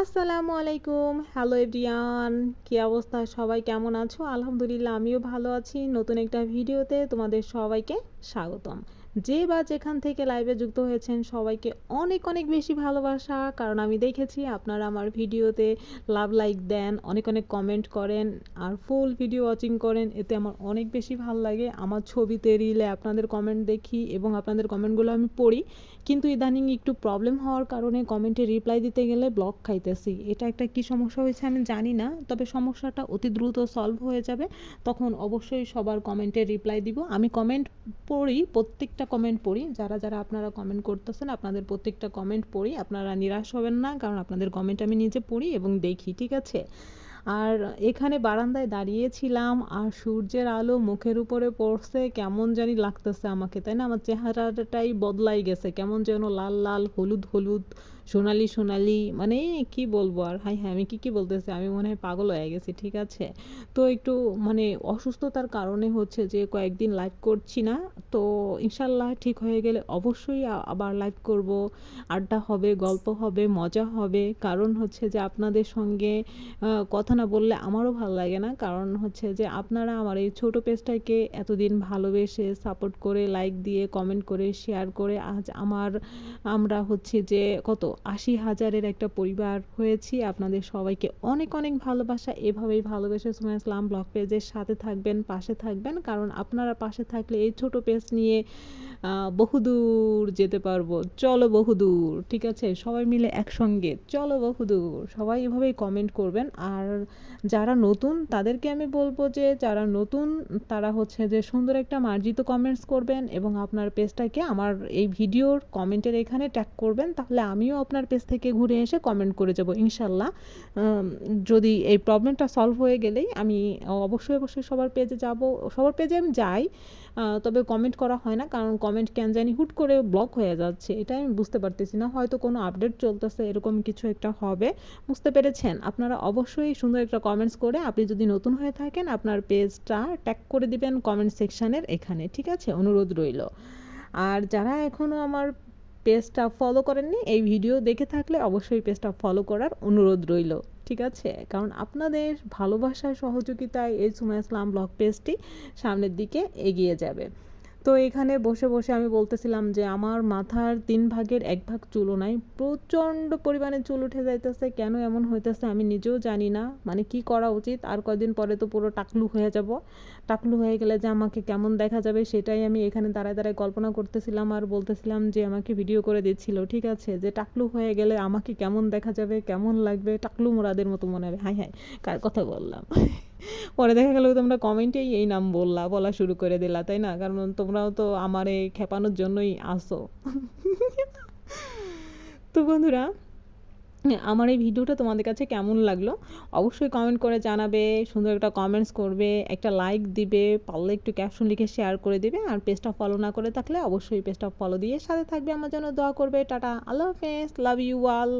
আসসালামু আলাইকুম hello everyone কী অবস্থা? সবাই কেমন আছো? আলহামদুলিল্লাহ, আমিও ভালো আছি। নতুন একটা ভিডিওতে তোমাদের সবাইকে স্বাগতম। যে বা যেখান থেকে লাইভে যুক্ত হয়েছেন, সবাইকে অনেক অনেক বেশি ভালোবাসা। কারণ আমি দেখেছি আপনারা আমার ভিডিওতে লাভ লাইক দেন, অনেক অনেক কমেন্ট করেন, আর ফুল ভিডিও ওয়াচিং করেন। এতে আমার অনেক বেশি ভালো লাগে। আমার ছবিতে রিলে আপনাদের কমেন্ট দেখি এবং আপনাদের কমেন্টগুলো আমি পড়ি। কিন্তু ইদানিং একটু প্রবলেম হওয়ার কারণে কমেন্টে রিপ্লাই দিতে গেলে ব্লক খাইতেছি। এটা একটা কি সমস্যা হয়েছে আমি জানি না, তবে সমস্যাটা অতি দ্রুত সলভ হয়ে যাবে। তখন অবশ্যই সবার কমেন্টে রিপ্লাই দিব। আমি কমেন্ট পড়ি, প্রত্যেকটা কমেন্ট পড়ি। যারা যারা আপনারা কমেন্ট করতেছেন, আপনাদের প্রত্যেকটা কমেন্ট পড়ি। আপনারা নিরাশ হবেন না, কারণ আপনাদের কমেন্ট আমি নিজে পড়ি এবং দেখি, ঠিক আছে? আর এখানে বারান্দায় দাঁড়িয়েছিলাম আর সূর্যের আলো মুখের উপরে পড়ছে, কেমন জানি লাগতেছে আমাকে, তাই না? আমার চেহারাটাই বদলাই গেছে, কেমন যেন লাল লাল, হলুদ হলুদ সোনালি সোনালি মানে কি বলব আর? হাই হ্যাঁ আমি কী কী বলতেছি? আমি মনে হয় পাগল হয়ে গেছি, ঠিক আছে? তো একটু মানে অসুস্থতার কারণে হচ্ছে যে কয়েকদিন লাইভ করছি না। তো ইনশাল্লাহ ঠিক হয়ে গেলে অবশ্যই আবার লাইভ করব। আড্ডা হবে, গল্প হবে, মজা হবে। কারণ হচ্ছে যে আপনাদের সঙ্গে কথা না বললে আমারও ভালো লাগে না। কারণ হচ্ছে যে আপনারা আমার এই ছোটো পেজটাকে এতদিন ভালোবেসে সাপোর্ট করে লাইক দিয়ে কমেন্ট করে শেয়ার করে, আজ আমার, আমরা হচ্ছে যে কত আশি হাজারের একটা পরিবার হয়েছি। আপনাদের সবাইকে অনেক অনেক ভালোবাসা। এভাবেই ভালোবেসে সুমাই ইসলাম ব্লগ পেজের সাথে থাকবেন, পাশে থাকবেন। কারণ আপনারা পাশে থাকলে এই ছোট পেজ নিয়ে বহুদূর যেতে পারব। চলো বহুদূর, ঠিক আছে? সবাই মিলে একসঙ্গে, চলো বহুদূর। সবাই এভাবেই কমেন্ট করবেন। আর যারা নতুন, তাদেরকে আমি বলব যে, যারা নতুন, তারা হচ্ছে যে, সুন্দর একটা মার্জিত কমেন্টস করবেন এবং আপনার পেজটাকে আমার এই ভিডিওর কমেন্টের এখানে ট্যাগ করবেন। তাহলে আমিও আপনার পেজ থেকে ঘুরে এসে কমেন্ট করে যাব, ইনশাল্লাহ। যদি এই প্রবলেমটা সলভ হয়ে গেলেই আমি অবশ্যই অবশ্যই সবার পেজে যাব। সবার পেজে আমি যাই তবে কমেন্ট করা হয় না। কারণ কমেন্ট কেন জানি হুট করে ব্লক হয়ে যাচ্ছে। এটা আমি বুঝতে পারতেছি না। হয়তো কোনো আপডেট চলতেছে, এরকম কিছু একটা হবে। বুঝতে পেরেছেন? আপনারা অবশ্যই সুন্দর একটা কমেন্টস করে আপনি যদি নতুন হয়ে থাকেন, আপনার পেজটা ট্যাগ করে দিবেন কমেন্ট সেকশানের এখানে। ঠিক আছে? অনুরোধ রইল। আর যারা এখনও আমার পেজটা ফলো করেননি, এই ভিডিও দেখে থাকলে অবশ্যই পেজটা ফলো করার অনুরোধ রইল। ঠিক আছে? কারণ আপনাদের ভালোবাসার সহযোগিতায় এই সুমা ইসলাম ব্লগ পেজটি সামনের দিকে এগিয়ে যাবে। তো এখানে বসে বসে আমি বলতেছিলাম যে আমার মাথার তিন ভাগের এক ভাগ চুলও নাই। প্রচণ্ড পরিমাণে চুল উঠে যাইতেছে। কেন এমন হইতেছে আমি নিজেও জানি না। মানে কি করা উচিত? আর কয়দিন পরে তো পুরো টাকলু হয়ে যাব। টাকলু হয়ে গেলে যে আমাকে কেমন দেখা যাবে সেটাই আমি এখানে দাঁড়ায় দাঁড়ায় কল্পনা করতেছিলাম আর বলতেছিলাম যে আমাকে ভিডিও করে দিচ্ছিল, ঠিক আছে? যে টাকলু হয়ে গেলে আমাকে কেমন দেখা যাবে, কেমন লাগবে? টাকলু মোরাদের মতো মনে হবে। হাই হাই, কার কথা বললাম? পরে দেখা গেল তোমরা কমেন্টেই এই নাম বললা, বলা শুরু করে দিলা, তাই না? কারণ তোমরাও তো আমার এই খেপানোর জন্যই আসো। তো বন্ধুরা, আমার এই ভিডিওটা তোমাদের কাছে কেমন লাগল? অবশ্যই কমেন্ট করে জানাবে, সুন্দর একটা কমেন্টস করবে, একটা লাইক দিবে, পারলে একটু ক্যাপশন লিখে শেয়ার করে দেবে, আর পেজটা ফলো না করে থাকলে অবশ্যই পেজটা ফলো দিয়ে সাথে থাকবে, আমার জন্য দোয়া করবে, টাটা। আল্লাহ হাফেজ লাভ ইউ অল